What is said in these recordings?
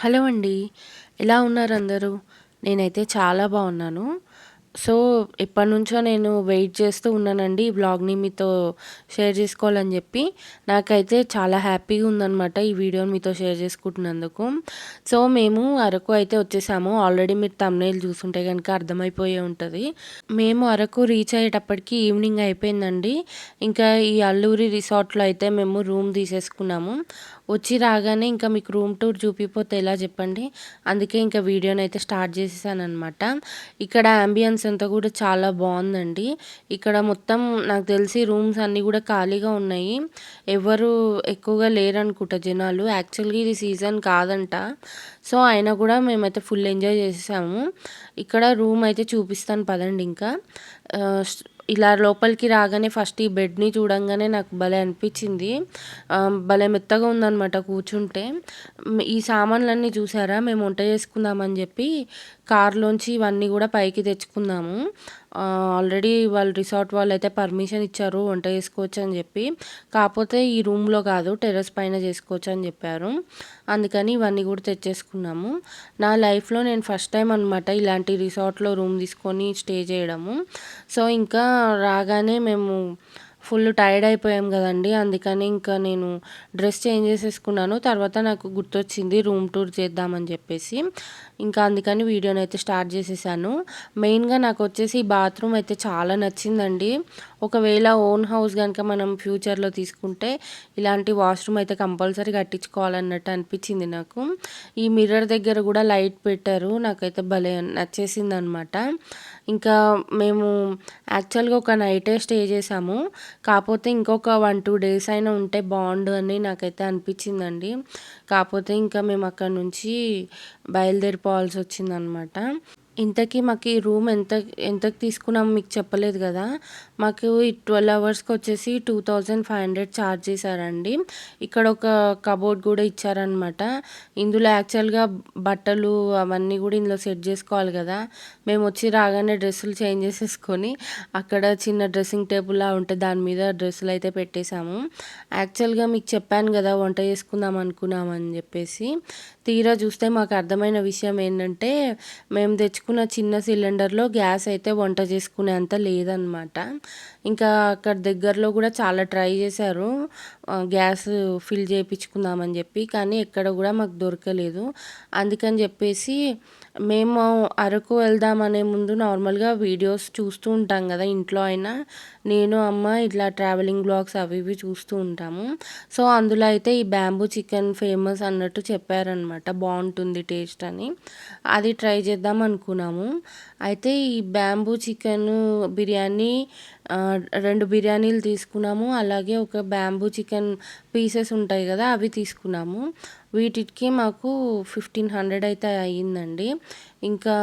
Hello అండి. ఎలా ఉన్నారు అందరూ? నేనైతే చాలా బాగున్నాను. సో, ఎప్పటినుంచో నేను వెయిట్ చేస్తూ ఉన్నానండి. ఈ బ్లాగ్ని మీతో షేర్ చేసుకోవాలని చెప్పి. నాకైతే చాలా హ్యాపీగా ఉందనమాట. ఈ వీడియోని మీతో షేర్ చేసుకుంటున్నందుకు. సో, మేము అరకు అయితే వచ్చేసాము. ఆల్రెడీ మీరు తమ్నేల్ చూసుంటే కనుక అర్థమైపోయే ఉంటుంది మేము అరకు రీచ్ అయ్యేటప్పటికి ఈవినింగ్ అయిపోయిందండి. ఇంకా ఈ అల్లూరి రిసార్ట్‌లో అయితే మేము రూమ్ తీసేసుకున్నాము. వచ్చి రాగానే ఇంకా మీకు రూమ్ టూర్ చూపిపోతే ఎలా చెప్పండి. అందుకే ఇంకా వీడియోనైతే స్టార్ట్ చేసేసాను అనమాట ఇక్కడ యాంబియన్స్ అంతా కూడా చాలా బాగుందండి. ఇక్కడ మొత్తం నాకు తెలిసి రూమ్స్ అన్నీ కూడా ఖాళీగా ఉన్నాయి. ఎవరు ఎక్కువగా లేరనుకుంటా జనాలు. యాక్చువల్‌గా ఇది సీజన్ కాదంట. సో, అయినా కూడా మేమైతే ఫుల్ ఎంజాయ్ చేసేసాము. ఇక్కడ రూమ్ అయితే చూపిస్తాను పదండి ఇంకా. ఇలా లోపలికి రాగానే ఫస్ట్ ఈ బెడ్‌ని చూడంగానే నాకు భలే అనిపించింది. భలే మెత్తగా ఉందనమాట కూర్చుంటే. ఈ సామాన్లన్నీ చూసారా మేము వంట చేసుకుందామని చెప్పి కార్‌లోంచి ఇవన్నీ కూడా పైకి తెచ్చుకున్నాము. ఆల్రెడీ వాళ్ళు రిసార్ట్ వాళ్ళైతే పర్మిషన్ ఇచ్చారు వంట చేసుకోవచ్చు అని చెప్పి. కాకపోతే ఈ రూమ్‌లో కాదు టెర్రస్ పైన చేసుకోవచ్చని చెప్పారు. అందుకని ఇవన్నీ కూడా తెచ్చేసుకున్నాము. నా లైఫ్‌లో నేను ఫస్ట్ టైం అనమాట ఇలాంటి రిసార్ట్‌లో రూమ్ తీసుకొని స్టే చేయడము. సో, ఇంకా రాగానే మేము ఫుల్ టైర్డ్ అయిపోయాం కదండీ! అందుకని ఇంకా నేను డ్రెస్ చేంజ్ చేసేసుకున్నాను. తర్వాత నాకు గుర్తొచ్చింది రూమ్ టూర్ చేద్దామని చెప్పేసి. ఇంకా అందుకని వీడియోనైతే స్టార్ట్ చేసేసాను. మెయిన్‌గా నాకొచ్చేసి ఈ బాత్రూమ్ అయితే చాలా నచ్చిందండి. ఒకవేళ ఓన్ హౌస్ కనుక మనం ఫ్యూచర్‌లో తీసుకుంటే ఇలాంటి వాష్‌రూమ్ అయితే కంపల్సరీ కట్టించుకోవాలన్నట్టు అనిపించింది నాకు. ఈ మిర్రర్ దగ్గర కూడా లైట్ పెట్టారు. నాకైతే భలే నచ్చేసింది అనమాట ఇంకా మేము యాక్చువల్‌గా ఒక నైటే స్టే చేసాము. కాకపోతే ఇంకొక 1, 2 డేస్ అయినా ఉంటే బాగుండు అని నాకైతే అనిపించిందండి. కాకపోతే ఇంకా మేము అక్కడి నుంచి బయలుదేరిపో బయలుదేరిపోవాల్సొచ్చిందనమాట. ఇంతకీ మాకు ఈ రూమ్ ఎంత ఎంతకి తీసుకున్నాం మీకు చెప్పలేదు కదా! మాకు ఈ ట్వెల్వ్ అవర్స్కి వచ్చేసి two thousand five hundred charge చేశారండి. ఇక్కడ ఒక కబోర్డ్ కూడా ఇచ్చారనమాట. ఇందులో యాక్చువల్‌గా బట్టలు అవన్నీ కూడా ఇందులో సెట్ చేసుకోవాలి కదా! మేము వచ్చి రాగానే డ్రెస్సులు చేంజ్ చేసేసుకొని అక్కడ చిన్న డ్రెస్సింగ్ టేబుల్‌లా ఉంటే దాని మీద డ్రెస్సులు అయితే పెట్టేశాము యాక్చువల్‌గా మీకు చెప్పాను కదా! వంట చేసుకుందాం అనుకున్నామని చెప్పేసి. తీరా చూస్తే మాకు అర్థమైన విషయం ఏంటంటే మేము తెచ్చుకున్న చిన్న సిలిండర్‌లో గ్యాస్ అయితే వంట చేసుకునేంత లేదనమాట. ఇంకా అక్కడ దగ్గరలో కూడా చాలా ట్రై చేశారు. గ్యాస్ ఫిల్ చేయించుకుందామని చెప్పి. కానీ ఎక్కడ కూడా మాకు దొరకలేదు. అందుకని చెప్పేసి మేము అరకు వెళ్దామనే ముందు నార్మల్‌గా వీడియోస్ చూస్తూ ఉంటాం కదా! ఇంట్లో అయినా నేను, అమ్మ ఇట్లా ట్రావెలింగ్ బ్లాగ్స్ అవి ఇవి చూస్తూ ఉంటాము. సో, అందులో అయితే ఈ బ్యాంబూ చికెన్ ఫేమస్ అన్నట్టు చెప్పారనమాట. బాగుంటుంది టేస్ట్ అని. అది ట్రై చేద్దాం అనుకున్నాము. అయితే ఈ బ్యాంబూ చికెను బిర్యానీ రెండు బిర్యానీలు తీసుకున్నాము. అలాగే ఒక బ్యాంబూ చికెన్ పీసెస్ ఉంటాయి కదా! అవి తీసుకున్నాము. వీటికి మాకు 1500 అయితే అయిందండి. ఇంకా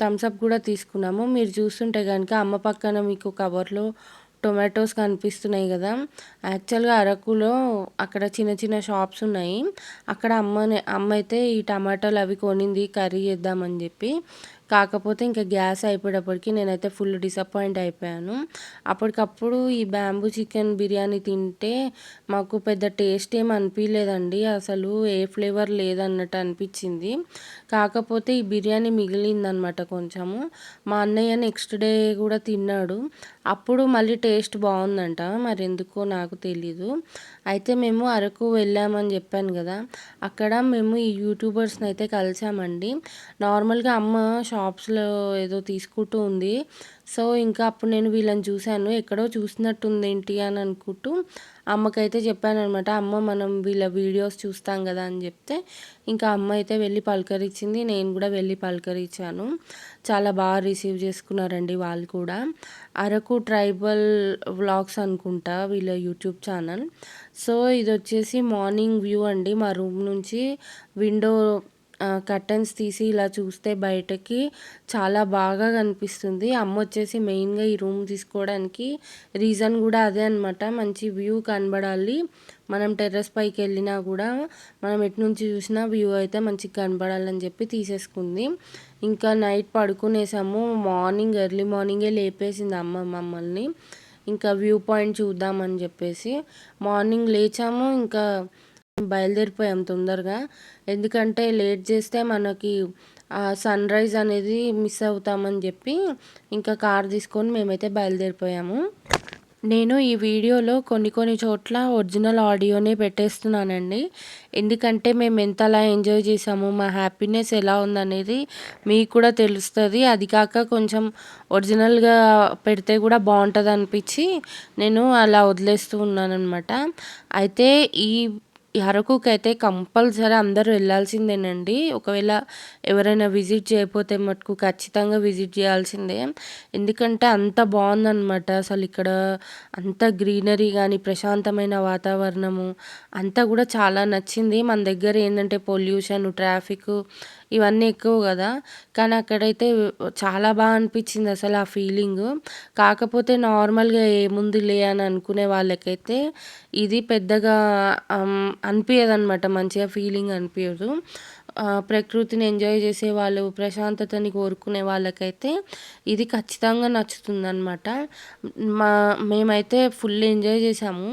థమ్స్ అప్ కూడా తీసుకున్నాము. మీరు చూస్తుంటే కనుక అమ్మ పక్కన మీకు కవర్‌లో టొమాటోస్ కనిపిస్తున్నాయి కదా! యాక్చువల్‌గా అరకులో అక్కడ చిన్న చిన్న షాప్స్ ఉన్నాయి. అక్కడ అమ్మనే అమ్మ అయితే ఈ టమాటాలు అవి కొనింది కర్రీ చేద్దామని చెప్పి. కాకపోతే ఇంకా గ్యాస్ అయిపోయేటప్పటికి నేనైతే ఫుల్ డిసప్పాయింట్ అయిపోయాను. అప్పటికప్పుడు ఈ బ్యాంబూ చికెన్ బిర్యానీ తింటే మాకు పెద్ద టేస్ట్ ఏం అనిపించలేదండి అసలు ఏ ఫ్లేవర్ లేదన్నట్టు అనిపించింది. కాకపోతే ఈ బిర్యానీ మిగిలిందనమాట కొంచెము. మా అన్నయ్య నెక్స్ట్ డే కూడా తిన్నాడు. అప్పుడు మళ్ళీ టేస్ట్ బాగుందంట. మరి ఎందుకో నాకు తెలీదు. అయితే మేము అరకు వెళ్ళామని చెప్పాను కదా! అక్కడ మేము ఈ యూట్యూబర్స్‌ని అయితే కలిసామండి. నార్మల్‌గా అమ్మ షాప్స్‌లో ఏదో తీసుకుంటూ ఉంది. సో, ఇంకా అప్పుడు నేను వీళ్ళని చూశాను ఎక్కడో చూసినట్టుందేంటి అని అనుకుంటూ అమ్మకైతే చెప్పాననమాట. అమ్మ మనం వీళ్ళ వీడియోస్ చూస్తాం కదా! అని చెప్తే ఇంకా అమ్మ అయితే వెళ్ళి పలకరించింది. నేను కూడా వెళ్ళి పలకరించాను. చాలా బాగా రిసీవ్ చేసుకున్నారండి వాళ్ళు కూడా. అరకు ట్రైబల్ వ్లాగ్స్ అనుకుంటా వీళ్ళ యూట్యూబ్ ఛానల్. సో, ఇది వచ్చేసి మార్నింగ్ వ్యూ అండి. మా రూమ్ నుంచి విండో కర్టెన్స్ తీసి ఇలా చూస్తే బయటకి చాలా బాగా కనిపిస్తుంది. అమ్మ వచ్చేసి మెయిన్‌గా ఈ రూమ్ తీసుకోవడానికి రీజన్ కూడా అదే అనమాట. మంచి వ్యూ కనబడాలి. మనం టెర్రస్ పైకి వెళ్ళినా కూడా మనం ఎటు నుంచి చూసినా వ్యూ అయితే మంచిగా కనబడాలని చెప్పి తీసేసుకుంది. ఇంకా నైట్ పడుకునేసాము. మార్నింగ్ ఎర్లీ మార్నింగే లేపేసింది అమ్మ మమ్మల్ని. ఇంకా వ్యూ పాయింట్ చూద్దామని చెప్పేసి. మార్నింగ్ లేచాము. ఇంకా బయలుదేరిపోయాం తొందరగా ఎందుకంటే లేట్ చేస్తే మనకి సన్ రైజ్ అనేది మిస్ అవుతామని చెప్పి ఇంకా కార్ తీసుకొని మేమైతే బయలుదేరిపోయాము. నేను ఈ వీడియోలో కొన్ని కొన్ని చోట్ల ఒరిజినల్ ఆడియోనే పెట్టేస్తున్నానండి. ఎందుకంటే మేము ఎంతలా ఎంజాయ్ చేసాము, మా హ్యాపీనెస్ ఎలా ఉందనేది మీకు కూడా తెలుస్తుంది అది కాక కొంచెం ఒరిజినల్‌గా పెడితే కూడా బావుంటదనిపిచ్చి నేను అలా వదిలేస్తూ ఉన్నాననమాట. అయితే ఈ ఈ అరకుకైతే కంపల్సరీ అందరూ వెళ్ళాల్సిందేనండి. ఒకవేళ ఎవరైనా విజిట్ చేయకపోతే మటుకు ఖచ్చితంగా విజిట్ చేయాల్సిందే. ఎందుకంటే అంత బాగుందనమాట అసలు ఇక్కడ అంత గ్రీనరీ కానీ ప్రశాంతమైన వాతావరణము అంతా కూడా చాలా నచ్చింది. మన దగ్గర ఏంటంటే పొల్యూషన్, ట్రాఫిక్ ఇవన్నీ ఎక్కువ కదా. కానీ అక్కడైతే చాలా బాగా అనిపించింది అసలు ఆ ఫీలింగ్ కాకపోతే నార్మల్‌గా ఏముందిలే అని అనుకునే వాళ్ళకైతే ఇది పెద్దగా అనిపించదు అనమాట మంచిగా ఫీలింగ్ అనిపించదు ప్రకృతిని ఎంజాయ్ చేసే వాళ్ళు ప్రశాంతతని కోరుకునే వాళ్ళకైతే ఇది ఖచ్చితంగా నచ్చుతుందనమాట. మా మేమైతే ఫుల్ ఎంజాయ్ చేసాము.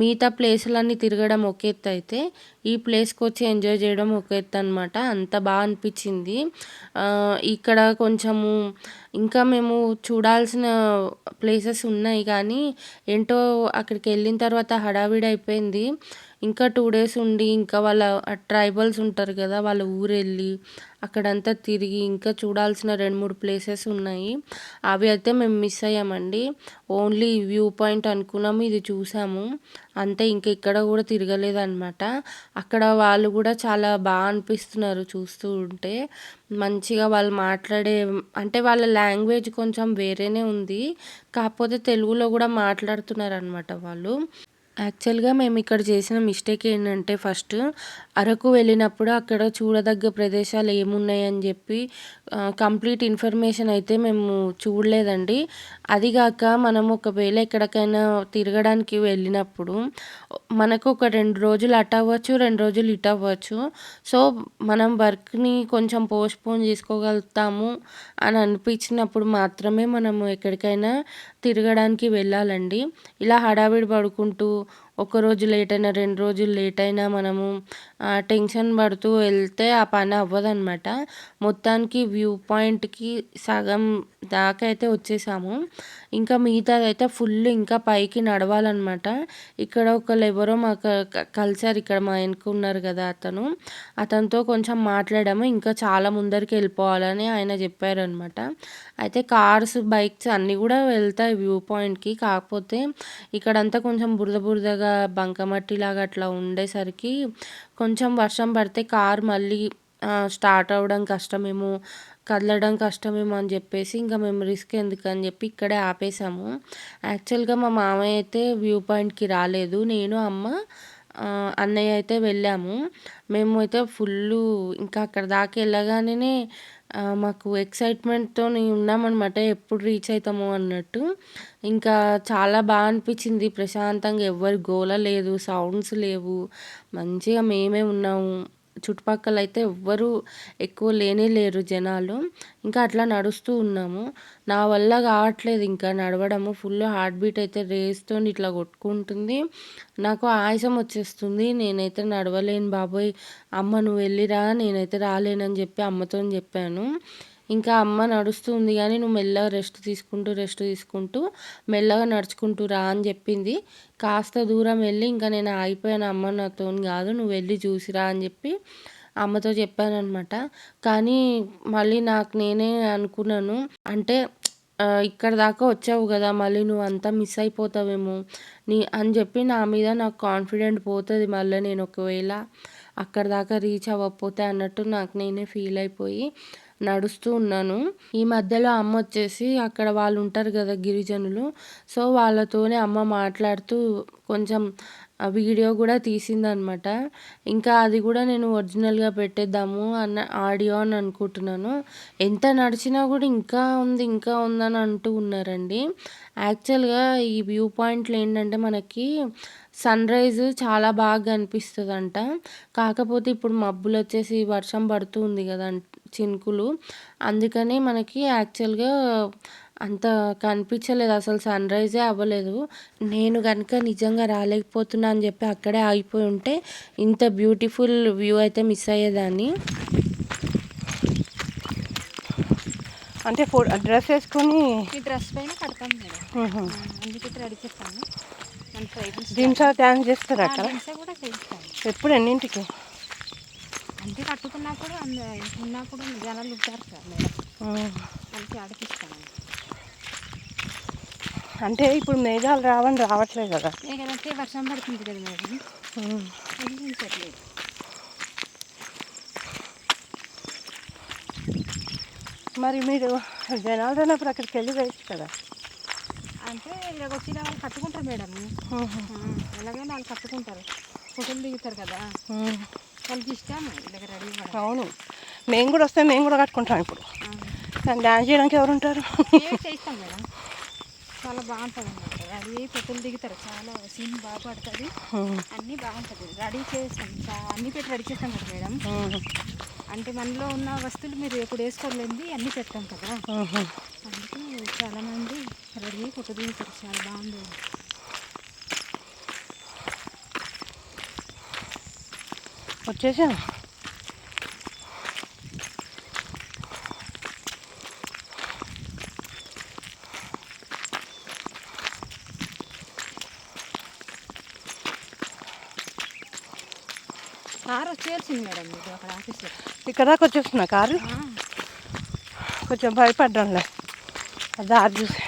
మిగతా ప్లేసులన్నీ తిరగడం ఒక ఎత్తు అయితే ఈ ప్లేస్కి వచ్చి ఎంజాయ్ చేయడం ఒక ఎత్తు అనమాట అంత బాగా అనిపించింది ఇక్కడ కొంచెము ఇంకా మేము చూడాల్సిన ప్లేసెస్ ఉన్నాయి కానీ, ఏంటో అక్కడికి వెళ్ళిన తర్వాత హడావిడి అయిపోయింది. ఇంకా టూ డేస్ ఉండి, ఇంకా వాళ్ళ ట్రైబల్స్ ఉంటారు కదా! వాళ్ళ ఊరెళ్ళి, అక్కడంతా తిరిగి, ఇంకా చూడాల్సిన 2, 3 ప్లేసెస్ ఉన్నాయి. అవి అయితే మేము మిస్ అయ్యామండి. ఓన్లీ వ్యూ పాయింట్ అనుకున్నాము. ఇది చూసాము. అంతే ఇంక ఇక్కడ కూడా తిరగలేదనమాట. అక్కడ వాళ్ళు కూడా చాలా బాగా అనిపిస్తున్నారు చూస్తూ ఉంటే. మంచిగా వాళ్ళు మాట్లాడే అంటే వాళ్ళ లాంగ్వేజ్ కొంచెం వేరేనే ఉంది. కాకపోతే తెలుగులో కూడా మాట్లాడుతున్నారు అనమాట వాళ్ళు. యాక్చువల్‌గా మేము ఇక్కడ చేసిన మిస్టేక్ ఏంటంటే ఫస్ట్ అరకు వెళ్ళినప్పుడు అక్కడ చూడదగ్గ ప్రదేశాలు ఏమున్నాయని చెప్పి కంప్లీట్ ఇన్ఫర్మేషన్ అయితే మేము చూడలేదండి. అదిగాక మనం ఒకవేళ ఎక్కడికైనా తిరగడానికి వెళ్ళినప్పుడు మనకు ఒక రెండు రోజులు అట్ అవ్వచ్చు, రెండు రోజులు ఇట్ అవ్వచ్చు. సో, మనం వర్క్‌ని కొంచెం పోస్ట్‌పోన్ చేసుకోగలుగుతాము అని అనిపించినప్పుడు మాత్రమే మనము ఎక్కడికైనా తిరగడానికి వెళ్ళాలండి. ఇలా హడావిడి పడుకుంటూ ఒకరోజు లేట్ అయినా, రెండు రోజులు లేట్ అయినా మనము టెన్షన్ పడుతూ వెళ్తే ఆ పని అవ్వదనమాట. మొత్తానికి వ్యూ పాయింట్‌కి సగం దాకా అయితే వచ్చేసాము. ఇంకా మిగతాదైతే ఫుల్ ఇంకా పైకి నడవాలన్నమాట ఇక్కడ ఒకళ్ళెవరో మాకు కలిసారు ఇక్కడ మా ఎన్నుకున్నారు ఉన్నారు కదా అతను. అతనితో కొంచెం మాట్లాడాము. ఇంకా చాలా ముందరికి వెళ్ళిపోవాలని ఆయన చెప్పారనమాట. అయితే కార్స్, బైక్స్ అన్నీ కూడా వెళ్తాయి వ్యూ పాయింట్‌కి. కాకపోతే ఇక్కడంతా కొంచెం బురద బురదగా బంకమట్టిలాగా అట్లా ఉండేసరికి కొంచెం వర్షం పడితే కార్ మళ్ళీ స్టార్ట్ అవ్వడం కష్టమేమో, కదలడం కష్టమేమో అని చెప్పేసి ఇంకా మేము రిస్క్ ఎందుకని చెప్పి ఇక్కడే ఆపేసాము. యాక్చువల్‌గా మా మామయ్య అయితే వ్యూ పాయింట్‌కి రాలేదు. నేను, అమ్మ, అన్నయ్య అయితే వెళ్ళాము. మేము అయితే ఫుల్లు ఇంకా అక్కడ దాకా వెళ్ళగానే మాకు ఎక్సైట్మెంట్తో ఉన్నామన్నమాట ఎప్పుడు రీచ్ అవుతాము అన్నట్టు. ఇంకా చాలా బాగా అనిపించింది. ప్రశాంతంగా ఎవరి గోల లేదు. సౌండ్స్ లేవు. మంచిగా మేమే ఉన్నాము. చుట్టుపక్కల అయితే ఎవ్వరూ ఎక్కువ లేనే లేరు జనాలు. ఇంకా అట్లా నడుస్తూ ఉన్నాము. నా వల్ల కావట్లేదు ఇంకా నడవడము. ఫుల్ హార్ట్ బీట్ అయితే రేస్తోని ఇట్లా కొట్టుకుంటుంది. నాకు ఆయాసం వచ్చేస్తుంది. నేనైతే నడవలేను బాబోయ్! అమ్మ నువ్వు వెళ్ళిరా నేనైతే రాలేనని చెప్పి అమ్మతోని చెప్పాను. ఇంకా అమ్మ నడుస్తూ ఉంది కానీ నువ్వు మెల్లగా రెస్ట్ తీసుకుంటూ, రెస్ట్ తీసుకుంటూ మెల్లగా నడుచుకుంటూ రా అని చెప్పింది. కాస్త దూరం వెళ్ళి ఇంకా నేను ఆగిపోయాను. అమ్మ నాతోని కాదు నువ్వు వెళ్ళి చూసిరా అని చెప్పి అమ్మతో చెప్పాననమాట. కానీ మళ్ళీ నాకు నేనే అనుకున్నాను. అంటే ఇక్కడ ఇక్కడి దాకా వచ్చావు కదా! మళ్ళీ నువ్వు అంతా మిస్ అయిపోతావేమో నీ అని చెప్పి నా మీద నాకు కాన్ఫిడెంట్ పోతుంది మళ్ళీ నేను ఒకవేళ అక్కడి దాకా రీచ్ అవ్వకపోతే అన్నట్టు నాకు నేనే ఫీల్ అయిపోయి నడుస్తూ ఉన్నాను. ఈ మధ్యలో అమ్మ వచ్చేసి అక్కడ వాళ్ళు ఉంటారు కదా గిరిజనులు. సో, వాళ్ళతోనే అమ్మ మాట్లాడుతూ కొంచెం వీడియో కూడా తీసిందనమాట. ఇంకా అది కూడా నేను ఒరిజినల్‌గా పెట్టేద్దాము అన్న ఆడియో అని అనుకుంటున్నాను. ఎంత నడిచినా కూడా ఇంకా ఉంది, ఇంకా ఉందని అంటూ ఉన్నారండి. యాక్చువల్‌గా ఈ వ్యూ పాయింట్లు ఏంటంటే మనకి సన్‌రైజ్ చాలా బాగా కనిపిస్తదంట. కాకపోతే ఇప్పుడు మబ్బులొచ్చేసి వర్షం పడుతూ ఉంది కదా! చినుకులు. అందుకని మనకి యాక్చువల్‌గా అంత కనిపించలేదు అసలు సన్‌రైజే అవ్వలేదు. నేను గనుక నిజంగా రాలేకపోతున్నా అని చెప్పి అక్కడే ఆగిపోయి ఉంటే ఇంత బ్యూటిఫుల్ వ్యూ అయితే మిస్ అయ్యేదాన్ని. అంటే ఫో డ్రెస్ వేసుకొని ఈ డ్రెస్ పైన కడతాం మేడం అందుకే ఇక్కడ రెడీ జీన్స్ డ్యాన్స్ చేస్తారు అక్కడ? ఎప్పుడు ఎన్నింటికి? అంటే కట్టుకున్నప్పుడు ఉన్నప్పుడు జనాలు ఉంటారు సార్. వాళ్ళకి ఆడిపిస్తాను అంటే ఇప్పుడు మేఘాలు రావని రావట్లేదు కదా? లేదంటే వర్షం పడుతుంది కదా మేడం. మరి మీరు జనార్దన్ అప్పుడు అక్కడికి వెళ్ళి వేయచ్చు కదా? అంటే ఇలాగ వచ్చిన వాళ్ళు కట్టుకుంటారు మేడం. ఎలాగైనా వాళ్ళు కట్టుకుంటారు. ఫోటోలు దిగుతారు కదా. వాళ్ళకి ఇష్టం ఇలాగ రెడీ అవును. మేము కూడా వస్తే మేము కూడా కట్టుకుంటాం ఇప్పుడు. కానీ డ్యాన్స్ చేయడానికి ఎవరు ఉంటారు? చేస్తాం మేడం? చాలా బాగుంటుంది అన్నమాట. రెడీ అయ్యి ఫోటోలు దిగుతారు? చాలా సీన్ బాగా పడుతుంది. అన్నీ బాగుంటుంది. రెడీ చేస్తాం. అన్నీ పెట్టి రెడీ చేస్తాం కదా మేడం. అంటే మనలో ఉన్న వస్తువులు మీరు ఎప్పుడు వేసుకోలేంది అన్నీ పెట్టాం కదా. అందుకే చాలా మంది రెడీ దిగుతారు చాలా బాగుంది. వచ్చేసాం కార్ వచ్చేయాల్సింది మేడం మీకు అక్కడ ఆఫీస్లో. ఇక్కడ దాకా వచ్చేస్తున్నా కారు? కొంచెం భయపడ్డాంలే దారి చూసి.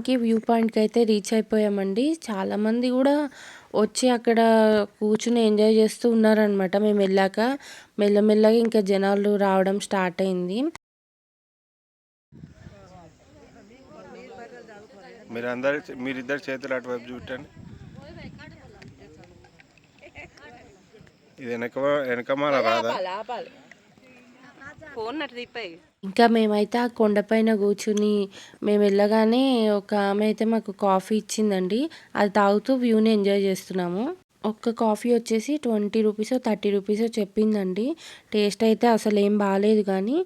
మొత్తానికి వ్యూ పాయింట్‌కి అయితే రీచ్ అయిపోయామండి. చాలామంది గూడా వచ్చి అక్కడ కూర్చొని ఎంజాయ్ చేస్తూ ఉన్నారనమాట. మేమెళ్ళాక మెల్లమెల్లగా ఇంకా జనాలు రావడం స్టార్ట్ అయింది. మీరందరు మీరిద్దరు చేతులు అటువైపు చూడండి ఇది వెనక వెనకమాల రాదా ఫోన్ నటు తిప్పాయి ఇంకా మేమైతే ఆ కొండపైన కూర్చుని మేము వెళ్ళగానే ఒక ఆమె అయితే మాకు కాఫీ ఇచ్చిందండి. అది తాగుతూ వ్యూని ఎంజాయ్ చేస్తున్నాము. ఒక్క కాఫీ వచ్చేసి ట్వంటీ రూపీస్ థర్టీ రూపీసో చెప్పిందండి. టేస్ట్ అయితే అసలు ఏం బాగాలేదు కానీ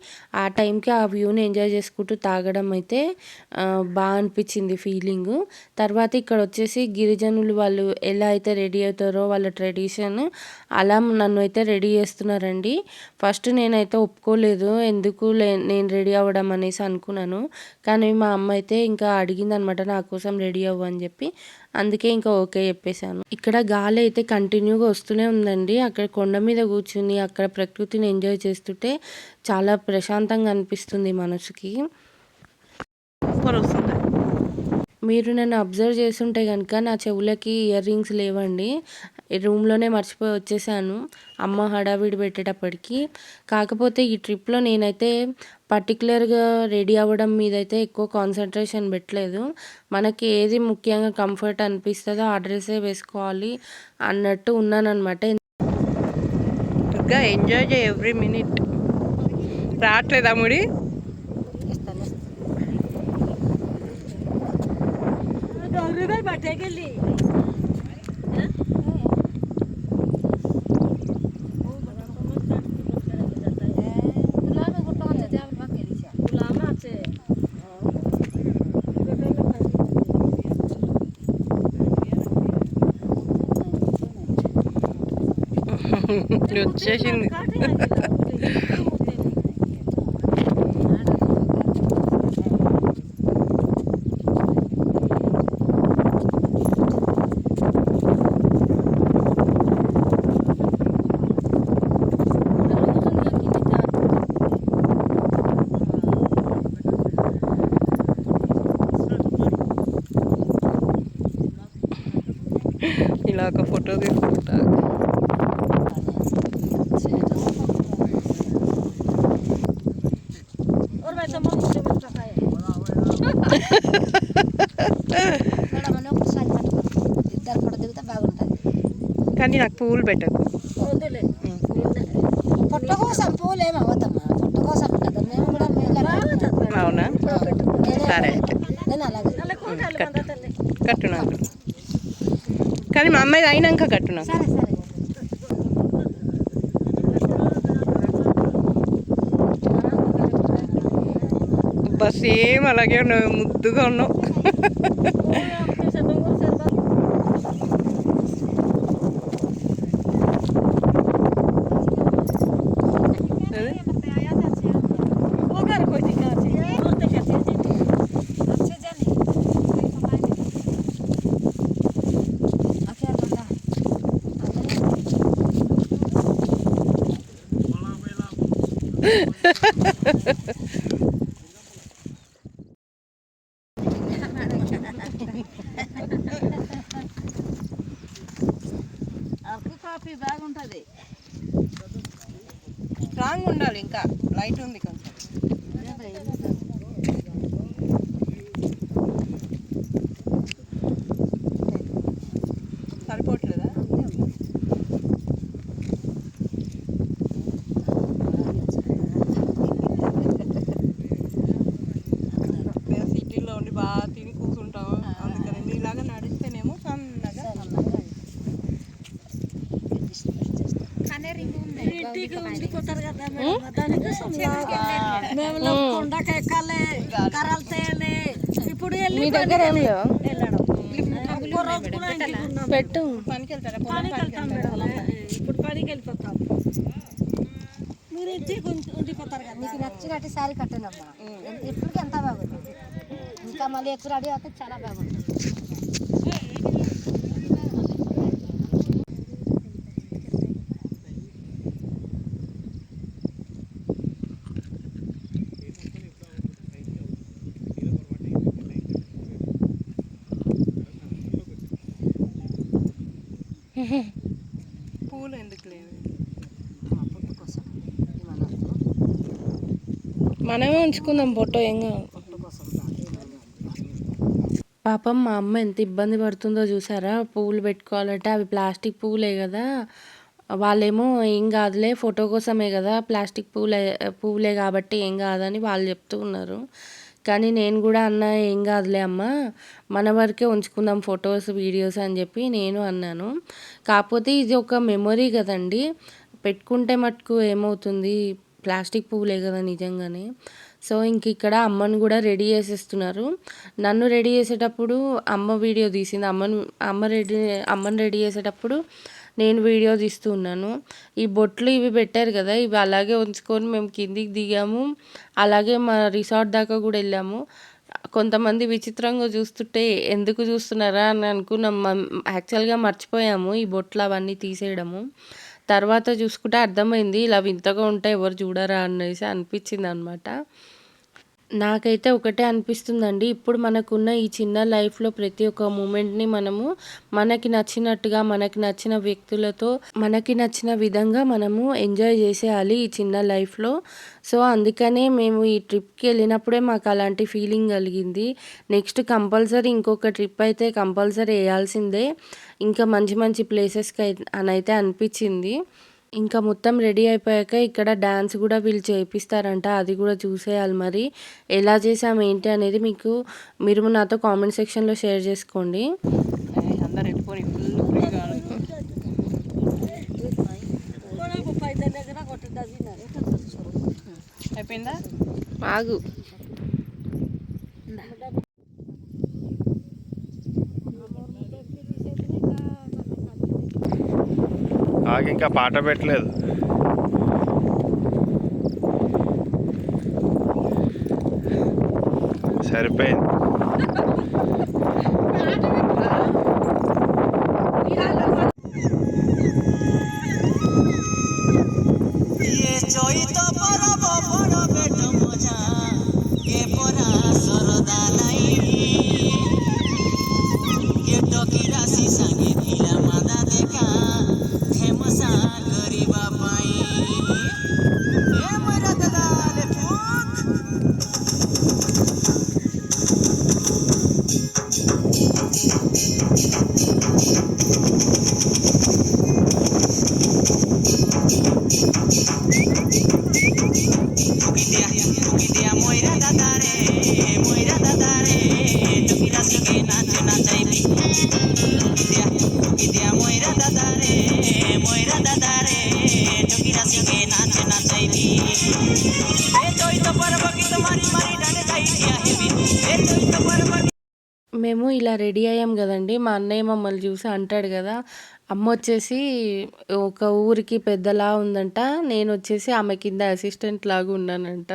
ఆ టైంకి ఆ వ్యూని ఎంజాయ్ చేసుకుంటూ తాగడం అయితే బాగా అనిపించింది ఫీలింగ్ తర్వాత ఇక్కడ వచ్చేసి గిరిజనులు వాళ్ళు ఎలా అయితే రెడీ అవుతారో వాళ్ళ ట్రెడిషన్ అలా నన్ను అయితే రెడీ చేస్తున్నారండి. ఫస్ట్ నేనైతే ఒప్పుకోలేదు. ఎందుకు నేను రెడీ అవ్వడం అనేసి అనుకున్నాను. కానీ మా అమ్మ అయితే ఇంకా అడిగిందనమాట నా కోసం రెడీ అవ్వు అని చెప్పి. అందుకే ఇంకా ఓకే చెప్పేసాను. ఇక్కడ గాలి అయితే కంటిన్యూగా వస్తూనే ఉందండి. అక్కడ కొండ మీద కూర్చుని అక్కడ ప్రకృతిని ఎంజాయ్ చేస్తుంటే చాలా ప్రశాంతంగా అనిపిస్తుంది మనసుకి. మీరు నన్ను అబ్జర్వ్ చేసుంటే గనుక నా చెవులకి ఇయర్ రింగ్స్ లేవండి. రూమ్‌లోనే మర్చిపోయి వచ్చేసాను. అమ్మ హడావిడి పెట్టేటప్పటికి. కాకపోతే ఈ ట్రిప్‌లో నేనైతే పర్టిక్యులర్‌గా రెడీ అవ్వడం మీదైతే ఎక్కువ కాన్సంట్రేషన్ పెట్టలేదు. మనకి ఏది ముఖ్యంగా కంఫర్ట్ అనిపిస్తదో ఆ డ్రెస్సే వేసుకోవాలి అన్నట్టు ఉన్నాననమాట. దుర్గా ఎంజాయ్ చేయి ఎవ్రీ మినిట్ రావట్లేదా ముడి వచ్చేసింది ఇలా ఒక ఫోటో తీసుకుంటా ఇద్దరు ఫోటో దిగితే బాగుంటుంది కానీ నాకు పువ్వులు పెట్టకు. పుట్ట కోసం పూలు ఏమి అవ్వద్దమ్మా. పుట్ట కోసం కదా మేము కూడా మేము అవునా? సరే అయితే. కట్టు. నాకు కానీ మా అమ్మాయి అయినాక కట్టు నాకు సరే సరే. బస్ ఏం అలాగే ఉన్నావు ముద్దుగా ఉన్నావు కాఫీ బాగుంటుంది స్ట్రాంగ్ ఉండాలి ఇంకా లైట్ ఉంది కొంచెం సరిపోవట్లేదా మేము సిటీలో ఉండి బాగా తిని కూర్చుంటాము అందుకని నీలాగా నడిస్తేనేమో సన్నగా మేము కొండకి ఎక్కాలి కర్రలు తేయాలి ఇప్పుడు వెళ్ళి మీ దగ్గర ఏం లేవా. ఉన్నాం. పెట్టు. ఇప్పుడు పనికి వెళ్ళిపోతాం. మీరు ఉండిపోతారు కదా. నీకు నచ్చినట్టు శారీ కట్టానమ్మా ఎప్పటికీ ఎంత బాగుంది ఇంకా మళ్ళీ ఎక్కువ రెడీ అవుతే చాలా బాగుంది పూలు ఎందుకు లేవు? మనమే ఉంచుకుందాం ఫోటో ఏం కాదు. పాపం మా అమ్మ ఎంత ఇబ్బంది పడుతుందో చూసారా? పువ్వులు పెట్టుకోవాలంటే అవి ప్లాస్టిక్ పువ్వులే కదా. వాళ్ళేమో ఏం కాదులే ఫోటో కోసమే కదా ప్లాస్టిక్ పువ్వులే పువ్వులే కాబట్టి ఏం కాదని వాళ్ళు చెప్తూ ఉన్నారు. కానీ నేను కూడా అన్న ఏం కాదులే అమ్మ మన వరకే ఉంచుకుందాం ఫొటోస్ వీడియోస్ అని చెప్పి నేను అన్నాను. కాకపోతే ఇది ఒక మెమొరీ కదండి. పెట్టుకుంటే మటుకు ఏమవుతుంది? ప్లాస్టిక్ పువ్వులే కదా నిజంగానే. సో ఇంక ఇక్కడ అమ్మను కూడా రెడీ చేసేస్తున్నారు. నన్ను రెడీ చేసేటప్పుడు అమ్మ వీడియో తీసింది. అమ్మను అమ్మ రెడీ అమ్మని రెడీ చేసేటప్పుడు నేను వీడియో తీస్తూ ఉన్నాను. ఈ బొట్లు ఇవి పెట్టారు కదా ఇవి అలాగే ఉంచుకొని మేము కిందికి దిగాము. అలాగే మా రిసార్ట్ దాకా కూడా వెళ్ళాము. కొంతమంది విచిత్రంగా చూస్తుంటే ఎందుకు చూస్తున్నారా? అని అనుకున్నాం. యాక్చువల్గా మర్చిపోయాము ఈ బొట్లు అవన్నీ తీసేయడము. తర్వాత చూసుకుంటే అర్థమైంది ఇలా వింతగా ఉంటే ఎవరు చూడరా అనేసి అనిపించింది అనమాట నాకైతే ఒకటే అనిపిస్తుందండి. ఇప్పుడు మనకున్న ఈ చిన్న లైఫ్లో ప్రతి ఒక్క మూమెంట్ని మనము మనకి నచ్చినట్టుగా మనకి నచ్చిన వ్యక్తులతో మనకి నచ్చిన విధంగా మనము ఎంజాయ్ చేసేయాలి ఈ చిన్న లైఫ్లో సో అందుకనే మేము ఈ ట్రిప్కి వెళ్ళినప్పుడే మాకు అలాంటి ఫీలింగ్ కలిగింది. నెక్స్ట్ కంపల్సరీ ఇంకొక ట్రిప్ అయితే కంపల్సరీ వేయాల్సిందే. ఇంకా మంచి మంచి ప్లేసెస్కి అని అయితే అనిపించింది. ఇంకా మొత్తం రెడీ అయిపోయాక ఇక్కడ డ్యాన్స్ కూడా వీళ్ళు చేపిస్తారంట అది కూడా చూసేయాలి మరి. ఎలా చేసాం ఏంటి అనేది మీకు మీరు నాతో కామెంట్ సెక్షన్లో షేర్ చేసుకోండి. అయిపోయిందా? ఆగు నాకు ఇంకా పాట పెట్టలేదు. సరిపోయింది. చూసి అంటాడు కదా! అమ్మ వచ్చేసి ఒక ఊరికి పెద్దలా ఉందంట. నేను వచ్చేసి ఆమె కింద అసిస్టెంట్ లాగా ఉన్నానంట.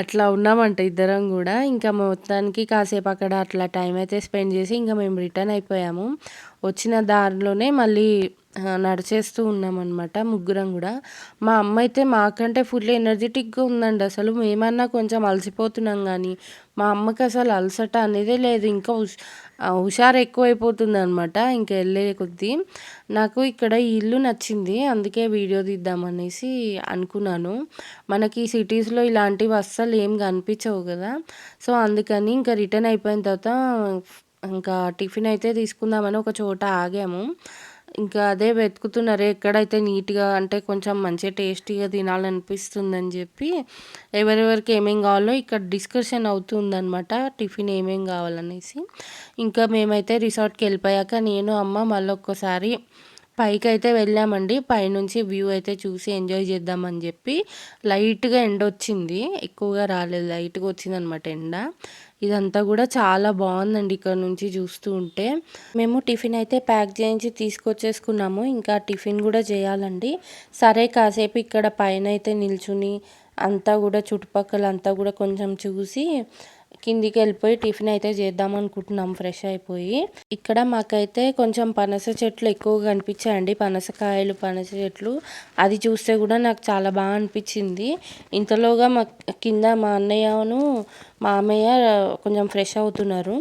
అట్లా ఉన్నామంట ఇద్దరం కూడా ఇంకా మొత్తానికి కాసేపు అక్కడ అట్లా టైం అయితే స్పెండ్ చేసి ఇంకా మేము రిటర్న్ అయిపోయాము. వచ్చిన దారిలోనే మళ్ళీ నడిచేస్తూ ఉన్నామన్నమాట ముగ్గురం కూడా మా అమ్మ అయితే మాకంటే ఫుల్ ఎనర్జెటిక్గా ఉందండి అసలు. మేమన్నా కొంచెం అలసిపోతున్నాం కానీ మా అమ్మకి అసలు అలసట అనేదే లేదు. ఇంకా హుషారు ఎక్కువైపోతుంది అనమాట ఎక్కువైపోతుందనమాట ఇంక వెళ్ళే కొద్దీ. నాకు ఇక్కడ ఈ ఇల్లు నచ్చింది. అందుకే వీడియో తీద్దామనేసి అనుకున్నాను. మనకి సిటీస్‌లో ఇలాంటివి అస్సలు ఏం కనిపించవు కదా సో, అందుకని ఇంకా రిటర్న్ అయిపోయిన తర్వాత ఇంకా టిఫిన్ అయితే తీసుకుందామని ఒక చోట ఆగాము. ఇంకా అదే వెతుకుతున్నారు ఎక్కడైతే నీట్‌గా అంటే కొంచెం మంచిగా టేస్టీగా తినాలనిపిస్తుందని చెప్పి ఎవరెవరికి ఏమేం కావాలో ఇక్కడ డిస్కషన్ అవుతుందనమాట. టిఫిన్ ఏమేం కావాలనేసి. ఇంకా మేమైతే రిసార్ట్‌కి వెళ్ళిపోయాక నేను, అమ్మ మళ్ళీ ఒక్కసారి పైకి అయితే వెళ్ళామండి. పైనుంచి వ్యూ అయితే చూసి ఎంజాయ్ చేద్దామని చెప్పి లైట్‌గా ఎండ వచ్చింది ఎక్కువగా రాలేదు. లైట్‌గా వచ్చిందనమాట ఎండ. ఇదంతా కూడా చాలా బాగుందండి ఇక్కడ నుంచి చూస్తూ ఉంటే. మేము టిఫిన్ అయితే ప్యాక్ చేయించి తీసుకొచ్చేసుకున్నాము. ఇంకా టిఫిన్ కూడా చేయాలండి. సరే కాసేపు ఇక్కడ పైన అయితే నిల్చుని అంతా కూడా చుట్టుపక్కల అంతా కూడా కొంచెం చూసి కిందికి వెళ్ళిపోయి టిఫిన్ అయితే చేద్దాం అనుకుంటున్నాం ఫ్రెష్ అయిపోయి. ఇక్కడ మాకైతే కొంచెం పనస చెట్లు ఎక్కువగా కనిపించాయండి. పనసకాయలు, పనస చెట్లు. అది చూస్తే కూడా నాకు చాలా బాగా అనిపించింది. ఇంతలోగా మా కింద మా అన్నయ్యను, మామయ్య కొంచెం ఫ్రెష్ అవుతున్నారు.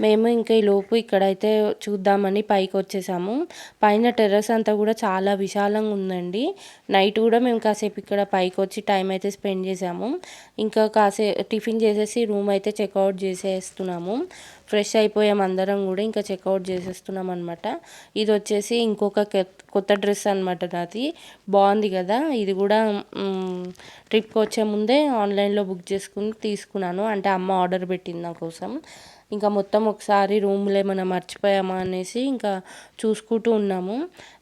మేము ఇంకా ఈ లోపు ఇక్కడైతే చూద్దామని పైకి వచ్చేసాము పైన టెర్రస్ అంతా కూడా చాలా విశాలంగా ఉందండి. నైట్ కూడా మేము కాసేపు ఇక్కడ పైకి వచ్చి టైం అయితే స్పెండ్ చేసాము. ఇంకా కాసే టిఫిన్ చేసేసి రూమ్ అయితే చెక్అవుట్ చేసేస్తున్నాము. ఫ్రెష్ అయిపోయాం అందరం కూడా. ఇంకా చెక్అవుట్ చేసేస్తున్నాం అనమాట. ఇది వచ్చేసి ఇంకొక కెత్ కొత్త డ్రెస్ అనమాట నాది. బాగుంది కదా! ఇది కూడా ట్రిప్కి వచ్చే ముందే ఆన్‌లైన్‌లో బుక్ చేసుకుని తీసుకున్నాను. అంటే అమ్మ ఆర్డర్ పెట్టింది నా కోసం. ఇంకా మొత్తం ఒకసారి రూమ్‌లో ఏమైనా మర్చిపోయామా అనేసి ఇంకా చూసుకుంటూ ఉన్నాము.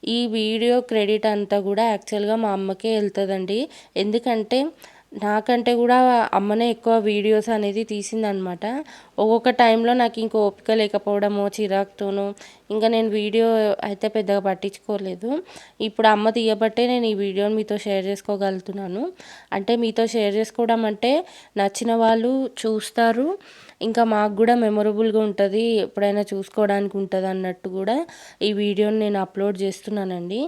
ఈ వీడియో క్రెడిట్ అంతా కూడా యాక్చువల్‌గా మా అమ్మకే వెళ్తుందండి ఎందుకంటే నాకంటే కూడా అమ్మనే ఎక్కువ వీడియోస్ అనేది తీసిందనమాట. ఒక్కొక్క టైంలో నాకు ఇంకో ఓపిక లేకపోవడమో, చిరాకుతోనో ఇంకా నేను వీడియో అయితే పెద్దగా పట్టించుకోలేదు. ఇప్పుడు అమ్మ తీయబట్టే నేను ఈ వీడియోని మీతో షేర్ చేసుకోగలుగుతున్నాను. అంటే మీతో షేర్ చేసుకోవడం అంటే నచ్చిన వాళ్ళు చూస్తారు. ఇంకా మాకు కూడా మెమొరబుల్గా ఉంటుంది ఎప్పుడైనా చూసుకోవడానికి ఉంటుంది అన్నట్టు కూడా ఈ వీడియోని నేను అప్లోడ్ చేస్తున్నానండి.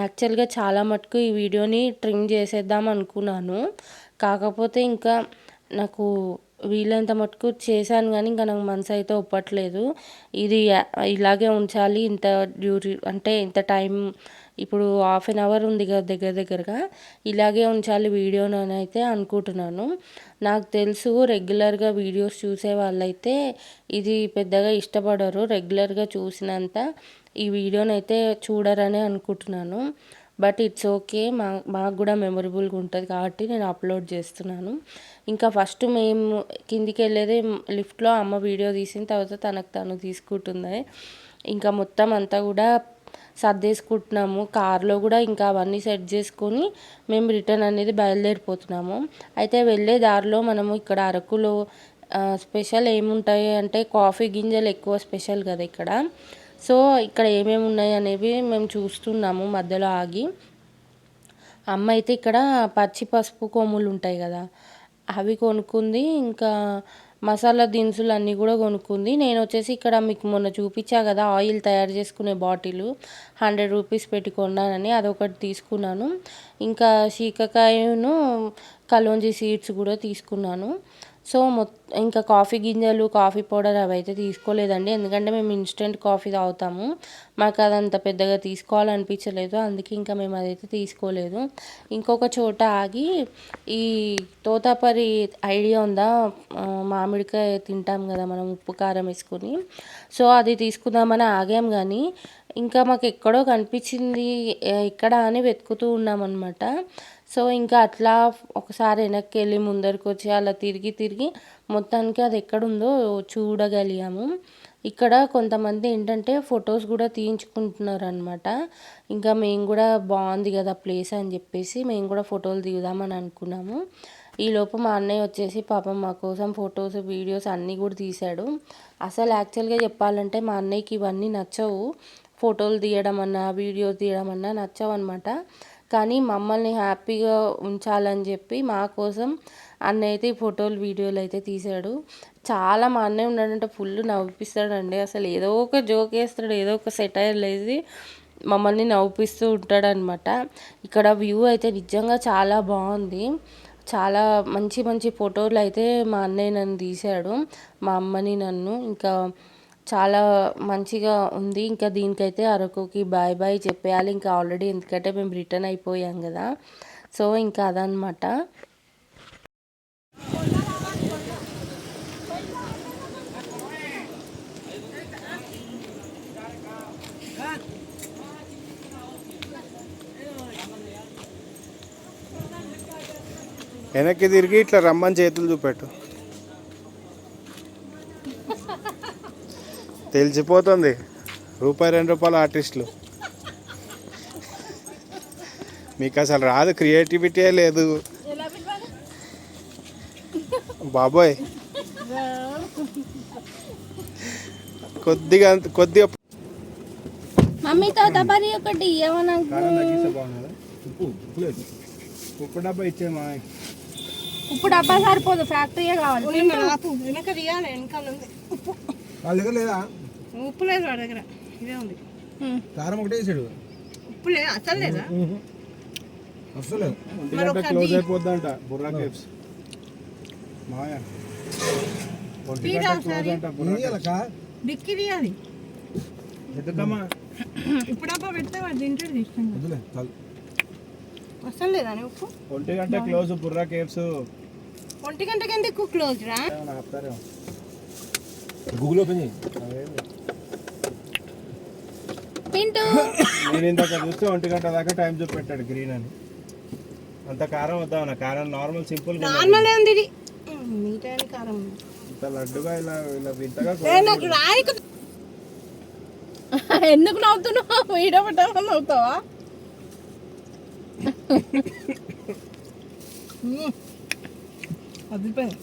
యాక్చువల్‌గా చాలా మటుకు ఈ వీడియోని ట్రిమ్ చేసేద్దాం అనుకున్నాను. కాకపోతే ఇంకా నాకు వీలైనంత మటుకు చేశాను కానీ ఇంకా నాకు మనసు అయితే ఒప్పట్లేదు. ఇది ఇలాగే ఉంచాలి. ఇంత డ్యూరీ అంటే ఇంత టైం ఇప్పుడు హాఫ్ అన్ అవర్ ఉంది కదా దగ్గర దగ్గరగా. ఇలాగే ఉంచాలి వీడియోను అని అయితే అనుకుంటున్నాను. నాకు తెలుసు రెగ్యులర్‌గా వీడియోస్ చూసే వాళ్ళైతే ఇది పెద్దగా ఇష్టపడరు. రెగ్యులర్‌గా చూసినంత ఈ వీడియోనైతే చూడరనే అనుకుంటున్నాను. But it's okay. మా మాకు కూడా మెమొరబుల్గా ఉంటుంది కాబట్టి నేను అప్లోడ్ చేస్తున్నాను. ఇంకా ఫస్ట్ మేము కిందికి వెళ్ళేదే లిఫ్ట్‌లో అమ్మ వీడియో తీసిన తర్వాత తనకు తను తీసుకుంటుంది. ఇంకా మొత్తం అంతా కూడా సర్దేసుకుంటున్నాము. కార్‌లో కూడా ఇంకా అవన్నీ సెట్ చేసుకొని మేము రిటర్న్ అనేది బయలుదేరిపోతున్నాము. అయితే వెళ్ళే దారిలో మనము ఇక్కడ అరకులో స్పెషల్ ఏముంటాయి అంటే కాఫీ గింజలు ఎక్కువ స్పెషల్ కదా ఇక్కడ సో ఇక్కడ ఏమేమి ఉన్నాయి అనేవి మేము చూస్తున్నాము మధ్యలో ఆగి. అమ్మ అయితే ఇక్కడ పచ్చి పసుపు కొమ్ములు ఉంటాయి కదా అవి కొనుక్కుంది. ఇంకా మసాలా దినుసులు అన్నీ కూడా కొనుక్కుంది. నేను వచ్చేసి ఇక్కడ మీకు మొన్న చూపించా కదా ఆయిల్ తయారు చేసుకునే బాటిల్ హండ్రెడ్ రూపీస్ పెట్టి కొన్నానని అదొకటి తీసుకున్నాను. ఇంకా శీకాకాయను కలోంజీ సీడ్స్ కూడా తీసుకున్నాను. సో మొత్ ఇంకా కాఫీ గింజలు కాఫీ పౌడర్ అవి అయితే తీసుకోలేదండి. ఎందుకంటే మేము ఇన్స్టెంట్ కాఫీ తాగుతాము. మాకు అదంత పెద్దగా తీసుకోవాలనిపించలేదు. అందుకే ఇంకా మేము అదైతే తీసుకోలేదు. ఇంకొక చోట ఆగి ఈ తోతాపరి ఐడియా ఉందా? మామిడికాయ తింటాం కదా మనం ఉప్పు కారం వేసుకొని. సో అది తీసుకుందామని ఆగాం కానీ ఇంకా మాకు ఎక్కడో కనిపించింది ఎక్కడ అని వెతుకుతూ ఉన్నామన్నమాట. సో ఇంకా అట్లా ఒకసారి వెనక్కి వెళ్ళి ముందరికి వచ్చి అలా తిరిగి తిరిగి మొత్తానికి అది ఎక్కడుందో చూడగలిగాము. ఇక్కడ కొంతమంది ఏంటంటే ఫొటోస్ కూడా తీయించుకుంటున్నారు అనమాట ఇంకా మేము కూడా బాగుంది కదా ప్లేస్ అని చెప్పేసి మేము కూడా ఫోటోలు దిగుదామని అనుకున్నాము. ఈ లోపు మా అన్నయ్య వచ్చేసి పాపం మా కోసం ఫొటోస్ వీడియోస్ అన్నీ కూడా తీశాడు. అసలు యాక్చువల్గా చెప్పాలంటే మా అన్నయ్యకి ఇవన్నీ నచ్చవు. ఫోటోలు తీయడం అన్నా వీడియోస్ తీయడం అన్నా నచ్చవు అనమాట కానీ మమ్మల్ని హ్యాపీగా ఉంచాలని చెప్పి మా కోసం అన్నయ్య అయితే ఈ ఫోటోలు వీడియోలు అయితే తీశాడు. చాలా మా అన్నయ్య ఉన్నాడంటే ఫుల్ నవ్విస్తాడండి అసలు ఏదో ఒక జోక్ వేస్తాడు ఏదో ఒక సెటైర్ లేసి మమ్మల్ని నవ్విస్తూ ఉంటాడనమాట. ఇక్కడ వ్యూ అయితే నిజంగా చాలా బాగుంది. చాలా మంచి మంచి ఫోటోలు అయితే మా అన్నయ్య నన్ను తీశాడు మా అమ్మని నన్ను. ఇంకా చాలా మంచిగా ఉంది. ఇంకా దీనికైతే అరకుకి బాయ్ బాయ్ చెప్పేయాలి. ఇంకా ఆల్రెడీ ఎందుకంటే మేము రిటర్న్ అయిపోయాం కదా. సో ఇంకా అదనమాట వెనక్కి తిరిగి ఇట్లా రమ్మని చేతులు చూపెట్టు. తెలిసిపోతుంది. రూపాయి రెండు రూపాయల ఆర్టిస్టులు మీకు అసలు రాదు క్రియేటివిటీ లేదు. బాబోయ్. కొద్దిగా కొద్దిగా మమ్మీ తోతపరి ఒకటి ఏమన్నా? ఉప్పు ఉప్పు ఉప్పు డబ్బా ఇచ్చే మా ఇప్పుడు డబ్బా సరిపోదు ఫ్యాక్టరీయే కావాలి. వెనక తీయాలి వెనకాల ఉంది. ఉప్పు వాళ్ళ దగ్గర లేదా? ఉప్పు లేదు వాడి దగ్గర. ఇదే ఉంది. కారం ఒకటే వేసాడు. ఉప్పు లేదు? అసలు లేదా. అసలు ఒంటి గంట క్లోజ్ అయిపోద్దంట బుర్రా కేవ్స్. మాయా గంట డిక్కి తీయాలి ఇప్పుడప్ప పెడితే వాడు తింటాడు ఇష్టంగా. అసలు లేదా ఉప్పు? ఒంటి గంట క్లోజ్ బుర్రా కేవ్స్. ఒంటి గంటకి ఎందుకు క్లోజ్ రా. గూగుల్ ఓపెన్ చేయి. నేను ఇందాక చూస్తే ఒంటి గంట దాకా టైం చూపెట్టాడు గ్రీన్ అని. అంత కారం వద్దామన్న కారం నార్మల్ సింపుల్ నార్మల్ ఉంది ఇది. మీటా కారం. ఉంది. ఇంత లడ్డుగా ఇలా ఇలా వింతగా ఏ, నాకు రాయి ఎందుకు నవ్వుతున్నావు? వీడియో పెట్టాలని నవ్వుతావా? అదిపోయింది